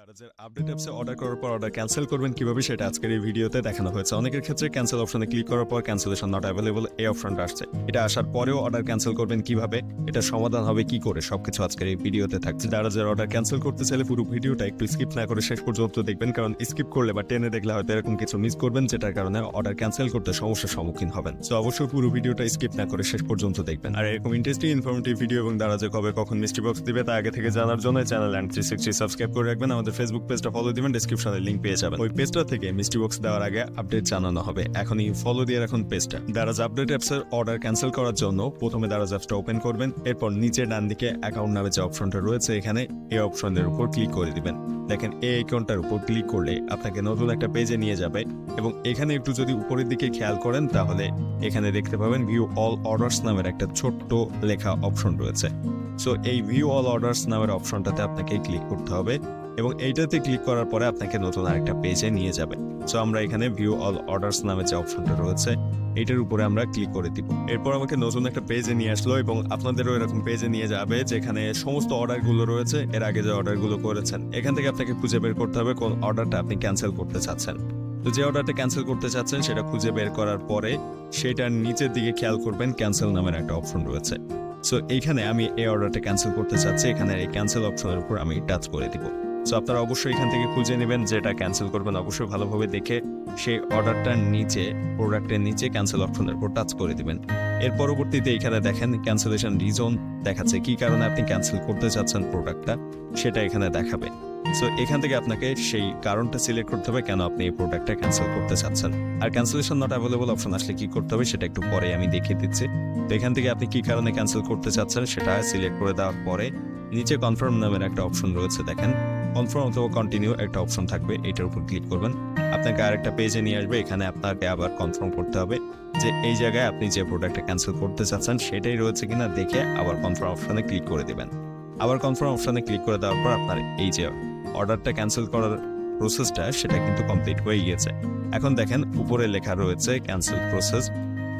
Update অ্যাপসে order করার পর অর্ডার ক্যান্সেল করবেন কীভাবে সেটা আজকের এই ভিডিওতে দেখানো হয়েছে। অনেকের ক্ষেত্রে ক্যান্সেল অপশনে ক্লিক করার পর ক্যান্সেলেশন নট অ্যাভেলেবল এই অপশনটা আসছে। এটা আসার পরেও অর্ডার ক্যান্সেল করবেন কীভাবে, এটা সমাধান হবে কি করে, সবকিছু আজকের এই ভিডিওতে থাকছে। অর্ডার ক্যান্সেল করতে চাইলে পুরো ভিডিওটা একটু স্কিপ না করে শেষ পর্যন্ত দেখবেন, কারণ স্কিপ করলে বা টেনে দেখলে হয়তো এরকম কিছু মিস করবেন, যেটার কারণে অর্ডার ক্যান্সেল করতে সমস্যার সম্মুখীন হবেন। তো অবশ্যই পুরো ভিডিওটা স্কিপ না করে শেষ পর্যন্ত দেখবেন। আর এরকম ইন্টারেস্টিং ইনফরমেটিভ ভিডিও এবং দারাজে কবে কখন মিস্ট্রি বক্স দিবে তা আগে থেকে জানার জন্য channel and three sixty subscribe করে রাখবেন। আমাদের ফেসবুক পেজটা ফলো দিবেন ডিসক্রিপশনে লিঙ্ক পেয়ে যাবেন। ওই পেজটা থেকে মিষ্টি বক্স দেওয়ার আগে আপডেট জানানো হবে। এখনই ফলো দিয়ে রাখুন পেজটা দারাজ আপডেট অ্যাপসের অর্ডার ক্যান্সেল করার জন্য প্রথমে দারাজ অ্যাপসটা ওপেন করবেন, এরপর নিচে ডান দিকে অ্যাকাউন্ট নামে যে অপশনটা রয়েছে, এখানে এই অপশনের উপর ক্লিক করে দিবেন। দেখেন, এই অ্যাকাউন্টটার উপর ক্লিক করলে আপনাকে নতুন একটা পেজে নিয়ে যাবে এবং এখানে একটু যদি উপরের দিকে খেয়াল করেন, তাহলে এখানে দেখতে পাবেন ভিউ অল অর্ডার্স নামের একটা ছোট্ট লেখা অপশন রয়েছে। সো এই ভিউ অল অর্ডার্স নামের অপশনটাতে আপনাকে ক্লিক করতে হবে এবং এইটাতে ক্লিক করার পরে আপনাকে নতুন আরেকটা পেজে নিয়ে যাবে। সো আমরা এখানে ভিউ অল অর্ডার্স নামে যে অপশনটা রয়েছে এটার উপরে আমরা ক্লিক করে দিব। এরপর আমাকে নতুন একটা পেজে নিয়ে আসলো এবং আপনাদেরও এরকম পেজে নিয়ে যাবে যেখানে সমস্ত অর্ডারগুলো রয়েছে, এর আগে যে অর্ডারগুলো করেছেন, এখান থেকে আপনাকে খুঁজে বের করতে হবে কোন অর্ডারটা আপনি ক্যান্সেল করতে চাচ্ছেন। তো যে অর্ডারটা ক্যান্সেল করতে চাচ্ছেন, সেটা খুঁজে বের করার পরে সেটার নিচের দিকে খেয়াল করবেন ক্যান্সেল নামের একটা অপশন রয়েছে। সো এইখানে আমি এই অর্ডারটা ক্যান্সেল করতে চাচ্ছি। এখানে এই ক্যান্সেল অপশনের উপর আমি টাচ করে দিব। সো আপনারা অবশ্যই এখান থেকে খুঁজে নেবেন যেটা ক্যান্সেল করবেন। অবশ্যই ভালোভাবে দেখে সেই অর্ডারটার নিচে প্রোডাক্টের নিচে ক্যান্সেল অপশনের উপর টাচ করে দিবেন। এর পরবর্তীতে এখানে দেখেন ক্যান্সেলেশন রিজন দেখাচ্ছে। কি কারণে আপনি ক্যান্সেল করতে চাচ্ছেন প্রোডাক্টটা সেটা এখানে দেখাবে। সো এখান থেকে আপনাকে সেই কারণটা সিলেক্ট করতে হবে কেন আপনি এই প্রোডাক্টটা ক্যান্সেল করতে চাচ্ছেন। আর ক্যান্সেলেশন নট অ্যাভেলেবল অপশন আসলে কি করতে হবে সেটা একটু পরে আমি দেখিয়ে দিচ্ছি। তো এখান থেকে আপনি কি কারণে ক্যান্সেল করতে চাচ্ছেন সেটা সিলেক্ট করে দেওয়ার পরে নিচে কনফার্ম নামের একটা অপশন রয়েছে দেখেন। কনফার্ম অথবা কন্টিনিউ একটা অপশন থাকবে, এটার উপর ক্লিক করবেন। আপনাকে আরেকটা পেজে নিয়ে আসবে, এখানে আপনাকে আবার কনফার্ম করতে হবে যে এই জায়গায় আপনি যে প্রোডাক্টটা ক্যান্সেল করতে চাচ্ছেন সেটাই রয়েছে কিনা দেখে আবার কনফার্ম অপশনে ক্লিক করে দিবেন। আবার কনফার্ম অপশনে ক্লিক করে দেওয়ার পর আপনার এই যে অর্ডারটা ক্যান্সেল করার প্রসেসটা সেটা কিন্তু কমপ্লিট হয়ে গিয়েছে। এখন দেখেন উপরে লেখা রয়েছে ক্যান্সেল প্রসেস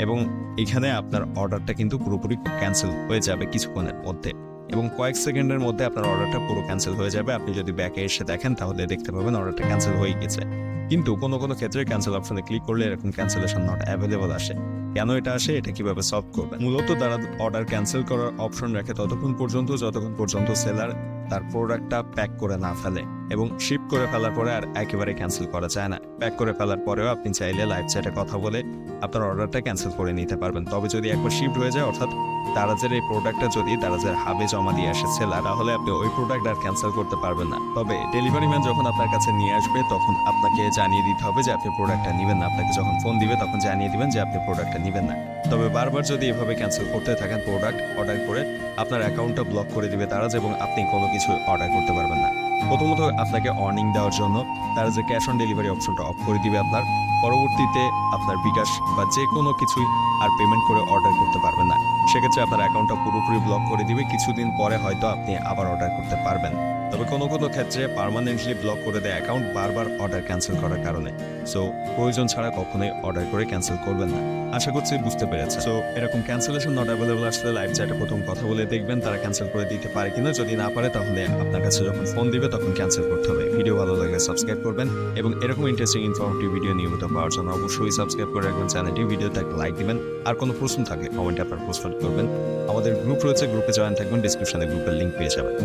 এবং এখানে আপনার অর্ডারটা কিন্তু পুরোপুরি ক্যান্সেল হয়ে যাবে কিছুক্ষণের মধ্যে এবং কয়েক সেকেন্ডের মধ্যে আপনার অর্ডারটা পুরো ক্যান্সেল হয়ে যাবে। আপনি যদি ব্যাকে এসে দেখেন তাহলে দেখতে পাবেন অর্ডারটা ক্যান্সেল হয়ে গেছে কিন্তু কোনো কোনো ক্ষেত্রে ক্যান্সেল অপশনে ক্লিক করলে এরকম ক্যান্সেলেশন নট অ্যাভেলেবল আসে। কেন এটা আসে? এটা কীভাবে সলভ করবে মূলত তারা অর্ডার ক্যান্সেল করার অপশন রাখে ততক্ষণ পর্যন্ত, যতক্ষণ পর্যন্ত সেলার তার প্রোডাক্টটা প্যাক করে না ফেলে এবং শিপ করে ফেলার পরে আর একেবারে ক্যান্সেল করা যায় না। প্যাক করে ফেলার পরেও আপনি চাইলে লাইভ চ্যাটে কথা বলে আপনার অর্ডারটা ক্যান্সেল করে নিতে পারবেন। তবে যদি একবার শিফট হয়ে যায়, অর্থাৎ দারাজের এই প্রোডাক্টটা যদি দারাজের হাবে জমা দিয়ে আসে সেলার তাহলে আপনি ওই প্রোডাক্ট আর ক্যান্সেল করতে পারবেন না। তবে ডেলিভারি ম্যান যখন আপনার কাছে নিয়ে আসবে, তখন আপনাকে জানিয়ে দিতে হবে যে আপনি প্রোডাক্টটা নেবেন না। আপনাকে যখন ফোন দিবে, তখন জানিয়ে দিবেন যে আপনি প্রোডাক্টটা নেবেন না। তবে বারবার যদি এভাবে ক্যান্সেল করতে থাকেন প্রোডাক্ট অর্ডার করে, আপনার অ্যাকাউন্টটা ব্লক করে দিবে তারাজ এবং আপনি কোনো কিছু অর্ডার করতে পারবেন না। প্রথমত আপনাকে অর্নিং দেওয়ার জন্য তারা যে ক্যাশ অন ডেলিভারি অপশনটা অফ করে দিবে আপনার। পরবর্তীতে আপনার বিকাশ বা যে কোনো কিছুই আর পেমেন্ট করে অর্ডার করতে পারবেন না। সেক্ষেত্রে আপনার অ্যাকাউন্টটা পুরোপুরি ব্লক করে দিবে, কিছুদিন পরে হয়তো আপনি আবার অর্ডার করতে পারবেন। তবে কোনো কোনো ক্ষেত্রে পার্মানেন্টলি ব্লক করে দেয় অ্যাকাউন্ট বারবার অর্ডার ক্যান্সেল করার কারণে। সো প্রয়োজন ছাড়া কখনোই অর্ডার করে ক্যান্সেল করবেন না। আশা করছি বুঝতে পেরেছে সো এরকম ক্যান্সেলেশন নট অ্যাভেলেবল আসলে লাইভ চ্যাটে প্রথম কথা বলে দেখবেন, তারা ক্যান্সেল করে দিতে পারে কিনা। যদি না পারে, তাহলে আপনার কাছে যখন ফোন দিবে, তখন ক্যান্সেল করতে হবে। ভিডিও ভালো লাগলে সাবস্ক্রাইব করবেন এবং এরকম ইন্টারেস্টিং ইনফরমেটিভ ভিডিও নিয়মিত পাওয়ার জন্য অবশ্যই সাবস্ক্রাইব করে রাখবেন চ্যানেলটি ভিডিওতে একটা লাইক দিবেন। আর কোনো প্রশ্ন থাকলে কমেন্টে আপনার পোস্ট করবেন। আমাদের গ্রুপ রয়েছে গ্রুপে জয়েন থাকবেন ডিসক্রিপশনে গ্রুপের লিঙ্ক পেয়ে যাবেন।